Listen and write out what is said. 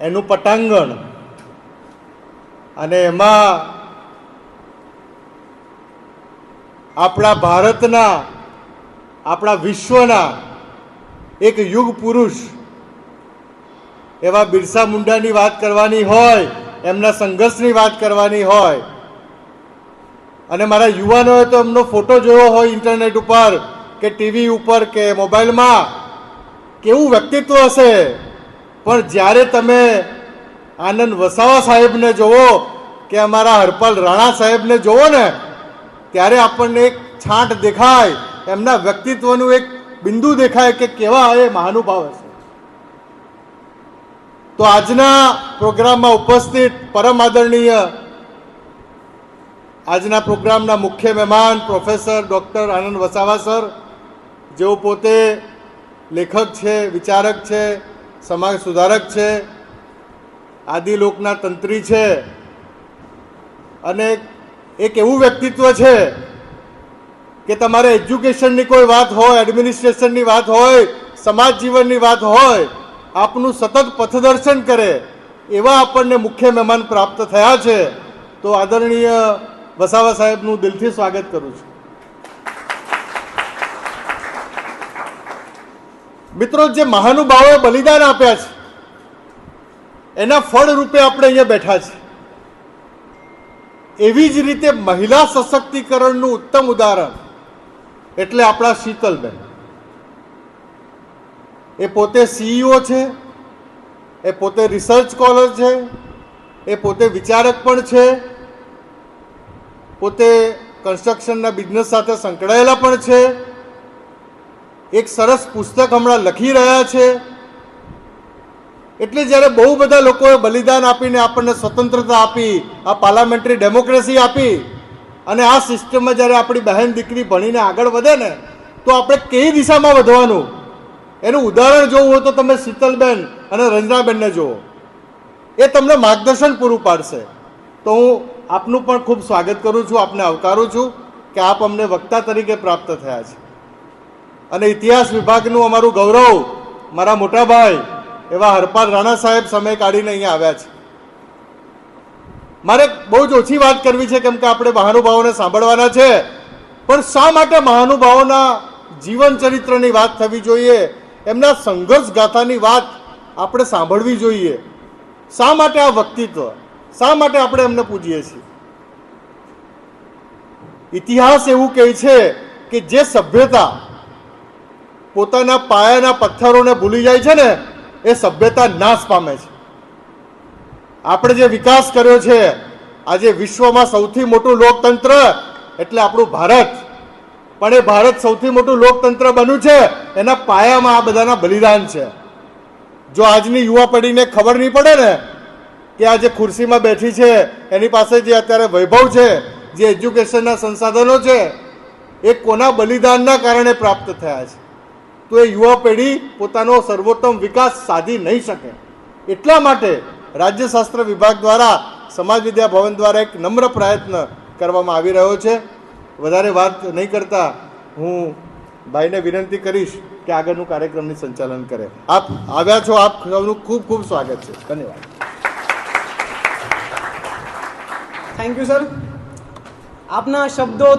એનું પટાંગણ. અને એમાં આપણા ભારતના, આપણા વિશ્વના એક યુગ પુરુષ એવા બિરસા મુંડાની વાત કરવાની હોય, એમના સંઘર્ષની વાત કરવાની હોય, અને મારા યુવાનોએ તો એમનો ફોટો જોયો હોય ઇન્ટરનેટ ઉપર કે ટીવી ઉપર કે મોબાઈલમાં, કેવું વ્યક્તિત્વ હશે? પણ જ્યારે તમે આનંદ વસાવા સાહેબને જોવો કે અમારા હરપાલ રાણા સાહેબને જોવો ને, ત્યારે આપણને એક છાંટ દેખાય, એમના વ્યક્તિત્વનું એક બિંદુ દેખાય કે કેવા એ મહાનુભાવ હશે. તો આજના પ્રોગ્રામમાં ઉપસ્થિત પરમ આદરણીય આજના પ્રોગ્રામના મુખ્ય મહેમાન professor doctor Anand Vasava sir, જેઓ પોતે લેખક છે, વિચારક છે સમાજ સુધારક છે આદિલોકના તંત્રી છે, અને એક એવું વ્યક્તિત્વ છે કે તમારે એજ્યુકેશનની કોઈ વાત હોય એડમિનિસ્ટ્રેશનની વાત હોય, સમાજ જીવનની વાત હોય, આપનું સતત પથદર્શન કરે, એવા આપણને મુખ્ય મહેમાન પ્રાપ્ત થયા છે, તો આદરણીય વસાવા સાહેબનું દિલથી સ્વાગત કરું છું. મિત્રો, જે મહાનુભાવોએ બલિદાન આપ્યા છે, એના ફળ રૂપે આપણે અહીંયા બેઠા છે એવી જ રીતે મહિલા સશક્તિકરણનું ઉત્તમ ઉદાહરણ એટલે આપણા શીતલબેન. એ પોતે સીઈઓ છે, એ પોતે રિસર્ચ સ્કોલર છે, એ પોતે વિચારક પણ છે, પોતે કન્સ્ટ્રક્શનના બિઝનેસ સાથે સંકળાયેલા પણ છે એક સરસ પુસ્તક હમણાં લખી રહ્યા છે. એટલે જ્યારે બહુ બધા લોકોએ બલિદાન આપીને આપણને સ્વતંત્રતા આપી, આ પાર્લામેન્ટરી ડેમોક્રેસી આપી, અને આ સિસ્ટમમાં જ્યારે આપણી બહેન દીકરી ભણીને આગળ વધે ને, તો આપણે કઈ દિશામાં વધવાનું? એનું ઉદાહરણ જોવું હોય તો તમે શીતલબેન અને રંજનાબેનને જુઓ. એ તમને માર્ગદર્શન પૂરું પાડશે. તો હું આપનું પણ ખૂબ સ્વાગત કરું છું, આપને આવકારું છું કે આપ અમને વક્તા તરીકે પ્રાપ્ત થયા છે. અને ઇતિહાસ વિભાગનું અમારું ગૌરવ, મારા મોટાભાઈ એવા હરપાલ રાણા સાહેબ સમય કાઢીને અહીંયા આવ્યા છે. મારે બહુ જ ઓછી વાત કરવી છે કેમ કે આપણે મહાનુભાવોને સાંભળવાના છે, પણ શા માટે મહાનુભાવોના જીવન ચરિત્રની વાત થવી જોઈએ? એમના સંઘર્ષ ગાથાની વાત આપણે સાંભળવી જોઈએ. શા માટે આ વ્યક્તિત્વ? શા માટે આપણે એમને પૂજીએ છીએ? ઇતિહાસ એવું કહે છે કે જે સભ્યતા પોતાના પાયાના પથ્થરોને ભૂલી જાય છે ને, એ સભ્યતા નાશ પામે છે. આપણે જે વિકાસ કર્યો છે, આજે વિશ્વમાં સૌથી મોટું લોકતંત્ર એટલે આપણું ભારત. પણ એ ભારત સૌથી મોટું લોકતંત્ર બન્યું છે, એના પાયામાં આ બધાના બલિદાન છે. જો આજની યુવા પેઢીને ખબર નહીં પડે ને કે આ જે ખુરશીમાં બેઠી છે, એની પાસે જે અત્યારે વૈભવ છે, જે એજ્યુકેશનના સંસાધનો છે, એ કોના બલિદાનના કારણે પ્રાપ્ત થયા છે? તો એ યુવા પેઢી પોતાનો સર્વોત્તમ વિકાસ સાધી નહીં શકે. એટલા માટે રાજ્યશાસ્ત્ર વિભાગ દ્વારા સમાજ વિદ્યા ભવન દ્વારા એક નમ્ર પ્રયત્ન કરવામાં આવી રહ્યો છે. વધારે વાત નહીં કરતા હું ભાઈને વિનંતી કરીશ કે આગળનું કાર્યક્રમની સંચાલન કરે. આપ આવ્યા છો, આપ સૌનું ખૂબ ખૂબ સ્વાગત છે. ધન્યવાદ. થેન્ક યુ સર આપના શબ્દો